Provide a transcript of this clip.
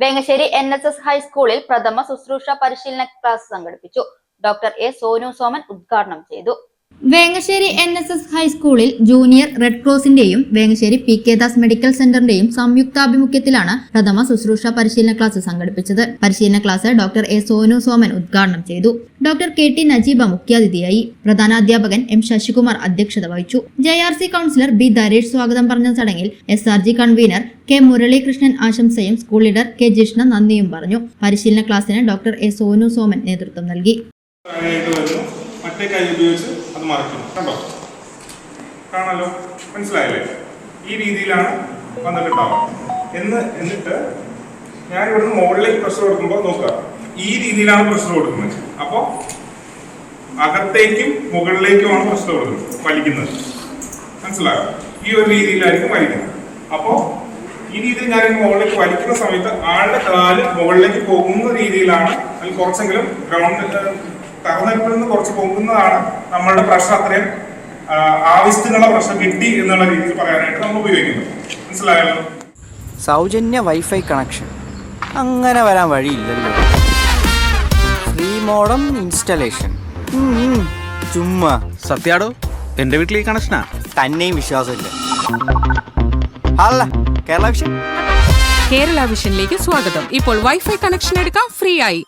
Vengassery N S S ഹൈസ്കൂളിൽ പ്രഥമ ശുശ്രൂഷ പരിശീലന ക്ലാസ് സംഘടിപ്പിച്ചു. ഡോക്ടർ എ സോനു സോമൻ ഉദ്ഘാടനം ചെയ്തു. വേങ്ങശ്ശേരി എൻ എസ് എസ് ഹൈസ്കൂളിൽ junior red ക്രോസിന്റെയും Vengassery P K Das medical സെന്ററിന്റെയും സംയുക്താഭിമുഖ്യത്തിലാണ് പ്രഥമ ശുശ്രൂഷ പരിശീലന ക്ലാസ് സംഘടിപ്പിച്ചത്. പരിശീലന class doctor A Sonu Soman ഉദ്ഘാടനം ചെയ്തു. ഡോക്ടർ കെ ടി നജീബ മുഖ്യാതിഥിയായി. പ്രധാനാധ്യാപകൻ എം ശശികുമാർ അധ്യക്ഷത വഹിച്ചു. J R C councillor B Daresh സ്വാഗതം പറഞ്ഞ ചടങ്ങിൽ S R G convener K Muralikrishnan ആശംസയും school leader K Jishna നന്ദിയും പറഞ്ഞു. പരിശീലന ക്ലാസ്സിന് ഡോക്ടർ എ സോനു സോമൻ നേതൃത്വം നൽകി. മറ്റേ കൈ ഉപയോഗിച്ച് അത് മറയ്ക്കുന്നു കണ്ടോ? കാണാലോ? മനസ്സിലായില്ലേ? ഈ രീതിയിലാണ് വന്നിട്ടുണ്ടാവുക. എന്ന് എന്നിട്ട് ഞാൻ ഇവിടുന്ന് മുകളിലേക്ക് പ്രഷർ കൊടുക്കുമ്പോൾ നോക്കുക. ഈ രീതിയിലാണ് പ്രഷർ കൊടുക്കുന്നത്. അപ്പോൾ അകത്തേക്കും മുകളിലേക്കുമാണ് പ്രഷർ കൊടുക്കുന്നത്. വലിക്കുന്നത്. മനസ്സിലായോ? ഈ ഒരു രീതിയിലായിരിക്കും വലിക്കുന്നത്. അപ്പോൾ ഈ രീതിയിൽ ഞാൻ മുകളിലേക്ക് വലിക്കുന്ന സമയത്ത് ആളുടെ കാൽ മുകളിലേക്ക് പോകുന്ന രീതിയിലാണ് അതിൽ കുറച്ചെങ്കിലും ഗ്രൗണ്ട് തകർന്നിടത്തിൽ നിന്ന് കുറച്ച് പൊങ്ങുന്നതാണ് നമ്മളുടെ പ്രശ്നം അത്രയും ആവശ്യത്തിനുള്ള പ്രഷർ കിട്ടി എന്നുള്ള രീതിയിൽ പറയാനായിട്ട് നമ്മൾ ഉപയോഗിക്കുന്നത് മനസ്സിലായല്ലോ? സൗജന്യ വൈഫൈ കണക്ഷൻ. അങ്ങനെ വരാൻ വഴിയില്ലല്ലോ. Free modem installation. ചുമ്മാ. സത്യാടോ എന്റെ വീട്ടിൽ ഈ കണക്ഷനാ? തന്നെയും വിശ്വാസമില്ല. അല്ല കേരള വിഷൻ. കേരള വിഷനിലേക്ക് സ്വാഗതം. ഇപ്പോൾ വൈഫൈ കണക്ഷൻ എടുക്കാം ഫ്രീ ആയി.